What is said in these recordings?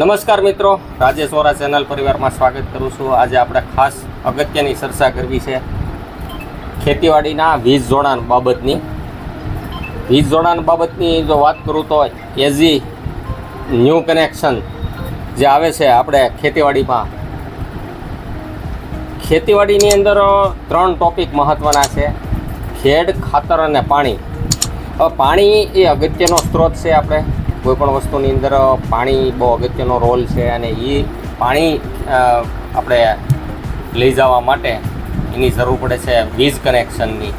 નમસ્કાર મિત્રો, રાજેશ વોરા ચેનલ પરિવારમાં સ્વાગત કરું છું. આજે આપણે ખાસ અગત્યની ચર્ચા કરવી છે ખેતીવાડીના વીજ જોડાણ બાબતની. વીજ જોડાણ બાબતની જો વાત કરું તો એઝી ન્યૂ કનેક્શન જે આવે છે આપણે ખેતીવાડીમાં. ખેતીવાડીની અંદર ત્રણ ટોપિક મહત્ત્વના છે. ખેડ, ખાતર અને પાણી. પાણી એ અગત્યનો સ્ત્રોત છે આપણે. કોઈ પણ વસ્તુની અંદર પાણી બહુ અગત્યનો રોલ છે અને એ પાણી આપણે લઈ જવા માટે એની જરૂર પડે છે વીજ કનેક્શનની.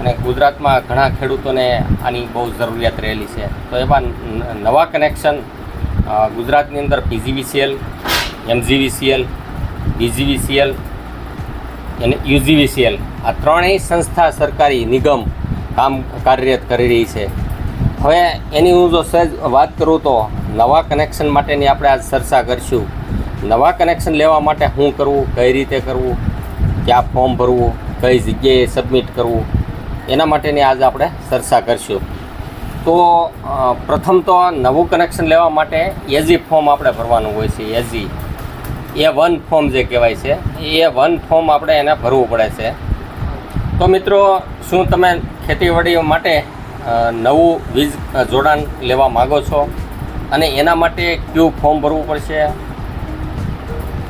અને ગુજરાતમાં ઘણા ખેડૂતોને આની બહુ જરૂરિયાત રહેલી છે. તો એમાં નવા કનેક્શન ગુજરાતની અંદર પીજીવીસીએલ એમજીવીસીએલ બીજીવીસીએલ અને યુજીવીસીએલ આ ત્રણેય સંસ્થા સરકારી નિગમ કામ કાર્યરત કરી રહી છે. હવે એની હું જો સહેજ વાત કરું તો નવા કનેક્શન માટેની આપણે આજ ચર્ચા કરીશું. નવા કનેક્શન લેવા માટે શું કરવું, કઈ રીતે કરવું, ક્યાં ફોર્મ ભરવું, કઈ જગ્યાએ સબમિટ કરવું, એના માટેની આજ આપણે ચર્ચા કરીશું. તો પ્રથમ તો નવું કનેક્શન લેવા માટે એઝી ફોર્મ આપણે ભરવાનું હોય છે એઝી એ. વન ફોર્મ જે કહેવાય છે, એ વન ફોર્મ આપણે એને ભરવું પડે છે. તો મિત્રો, શું તમે ખેતીવાડી માટે નવું વીજ જોડાણ લેવા માગો છો? અને એના માટે કયું ફોર્મ ભરવું પડશે?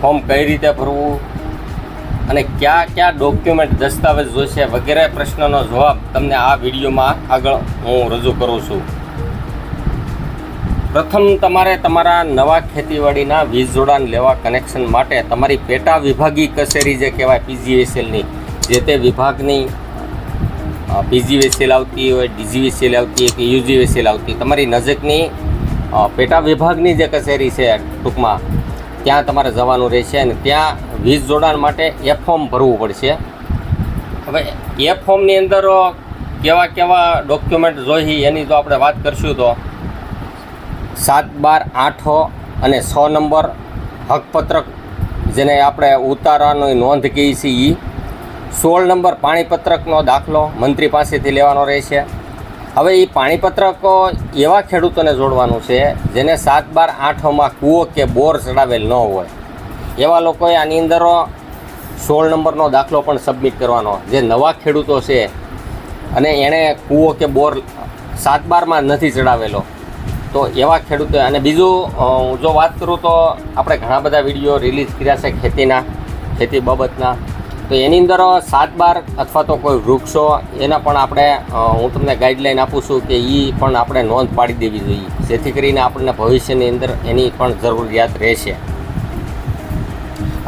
ફોર્મ કઈ રીતે ભરવું? અને કયા કયા ડોક્યુમેન્ટ, દસ્તાવેજ જોઈશે વગેરે પ્રશ્નનો જવાબ તમને આ વિડીયોમાં આગળ હું રજૂ કરું છું. પ્રથમ તમારે તમારા નવા ખેતીવાડીના વીજ જોડાણ લેવા કનેક્શન માટે તમારી પેટા વિભાગીય કચેરી જે કહેવાય, પીજીએસએલની, જે તે વિભાગની પીજીવીસીએલ આવતી હોય ડીજીવીસીએલ આવતી હોય કે યુજીવીસીએલ આવતી તમારી નજીકની પેટા વિભાગની જે કચેરી છે ટૂંકમાં, ત્યાં તમારે જવાનું રહેશે અને ત્યાં વીજ જોડાણ માટે એ ફોર્મ ભરવું પડશે. હવે એ ફોર્મની અંદર કેવા કેવા ડોક્યુમેન્ટ જોઈએ એની તો આપણે વાત કરશું તો. સાત બાર આઠો અને છ નંબર હકપત્રક જેને આપણે ઉતારાની નોંધ કહીએ છીએ એ સોળ નંબર પાણીપત્રકનો દાખલો મંત્રી પાસેથી લેવાનો રહેશે. હવે એ પાણીપત્રકો એવા ખેડૂતોને જોડવાનું છે જેને સાત બાર આઠમાં કૂવો કે બોર ચડાવેલ ન હોય. એવા લોકોએ આની અંદર સોળ નંબરનો દાખલો પણ સબમિટ કરવાનો. જે નવા ખેડૂતો છે અને એણે કૂવો કે બોર સાત બારમાં નથી ચડાવેલો. તો એવા ખેડૂતો અને બીજું હું જો વાત કરું તો આપણે ઘણા બધા વીડિયો રિલીઝ કર્યા છે ખેતીના, ખેતી બાબતના. તો એની અંદર સાત બાર અથવા તો કોઈ વૃક્ષો, એના પણ આપણે હું તમને ગાઈડલાઈન આપું છું કે એ પણ આપણે નોંધ પાડી દેવી જોઈએ. જેથી કરીને આપણને ભવિષ્યની અંદર એની પણ જરૂરિયાત રહેશે.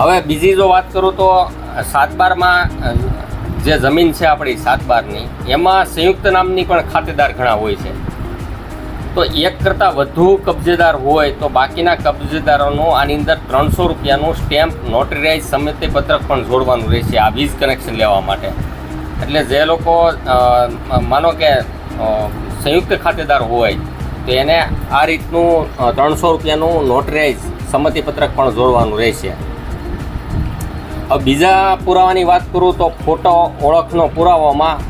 હવે બીજી જો વાત કરું તો સાતબારમાં જે જમીન છે આપણી સાતબારની એમાં સંયુક્ત નામની પણ ખાતેદાર ઘણા હોય છે. તો એક કરતાં વધુ કબજેદાર હોય તો બાકીના કબજેદારોનું આની અંદર ત્રણસો રૂપિયાનું સ્ટેમ્પ નોટરીરાઇઝ સંમતિ પત્રક પણ જોડવાનું રહેશે આ વીજ કનેક્શન લેવા માટે. એટલે જે લોકો માનો કે સંયુક્ત ખાતેદાર હોય, તો એને આ રીતનું ત્રણસો રૂપિયાનું નોટરીરાઇઝ સંમતિ પત્રક પણ જોડવાનું રહેશે. હવે બીજા પુરાવાની વાત કરું તો ફોટો ઓળખનો પુરાવામાં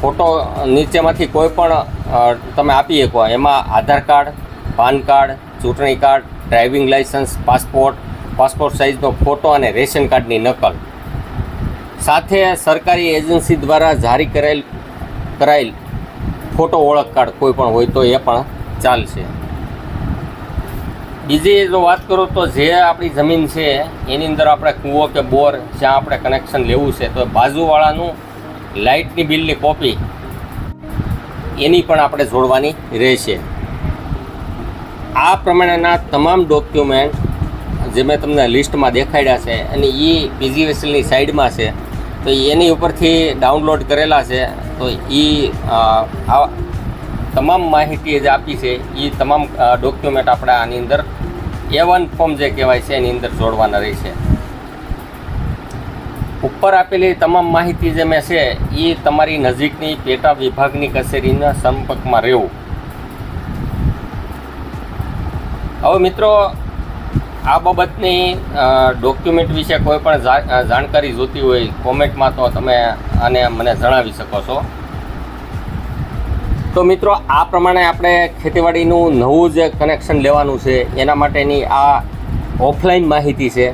ફોટો નીચેમાંથી કોઈ પણ તમે આપી શકો. એમાં આધાર કાર્ડ, પાન કાર્ડ, ચૂંટણી card, driving license, passport passport સાઇઝનો photo અને રેશન કાર્ડની નકલ. સાથે સરકારી એજન્સી દ્વારા જારી કરેલ, કરાયેલ ફોટો ઓળખ કાર્ડ કોઈ પણ હોય તો એ પણ ચાલશે. બીજી જો વાત કરું તો જે આપણી જમીન છે, એની અંદર આપણે કૂવો કે બોર જ્યાં આપણે કનેક્શન લેવું છે, તો બાજુવાળાનું લાઇટની બિલની કોપી એની પણ આપણે જોડવાની રહેશે. આ પ્રમાણેના તમામ ડોક્યુમેન્ટ જે મેં તમને લિસ્ટમાં દેખાડ્યા છે અને એ પીજીવીસીએલની સાઈડમાં છે, તો એની ઉપરથી ડાઉનલોડ કરેલા છે, તો એ આ તમામ માહિતી જે આપી છે એ તમામ ડોક્યુમેન્ટ આપણે આની અંદર એ વન ફોર્મ જે કહેવાય છે એની અંદર જોડવાના રહેશે. ઉપર આપેલી તમામ માહિતી જે મેં છે એ તમારી નજીકની પેટા વિભાગની કચેરીના સંપર્કમાં રહેવું. હવે મિત્રો, આ બાબતની ડોક્યુમેન્ટ વિશે કોઈ પણ જાણકારી જોતી હોય, કોમેન્ટમાં તો તમે આને મને જણાવી શકો છો. તો મિત્રો, આ પ્રમાણે આપણે ખેતીવાડીનું નવું જે કનેક્શન લેવાનું છે. એના માટેની આ ઓફલાઈન માહિતી છે.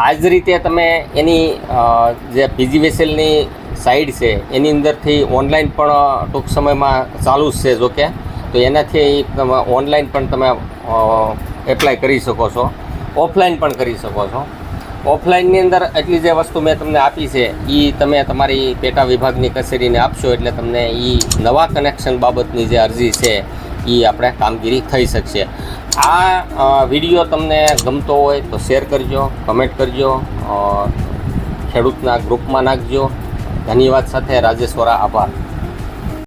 આ જ રીતે તમે એની જે પીજી વેસેલની સાઈડ છે, એની અંદરથી ઓનલાઈન પણ ટૂંક સમયમાં ચાલુ જ છે જોકે. તો એનાથી તમે ઓનલાઈન પણ તમે એપ્લાય કરી શકો છો. ઓફલાઈન પણ કરી શકો છો. ઓફલાઈનની અંદર એટલી જે વસ્તુ મેં તમને આપી છે એ તમે તમારી પેટા વિભાગની કચેરીને આપશો એટલે તમને એ નવા કનેક્શન બાબતની જે અરજી છે એ આપણે કામગીરી થઈ શકશે. આ વીડિયો તમને ગમતો હોય તો શેર કરજો, કમેન્ટ કરજો ખેડૂતના ગ્રુપમાં નાખજો. ધન્યવાદ સાથે રાજેશ્વરા આભાર.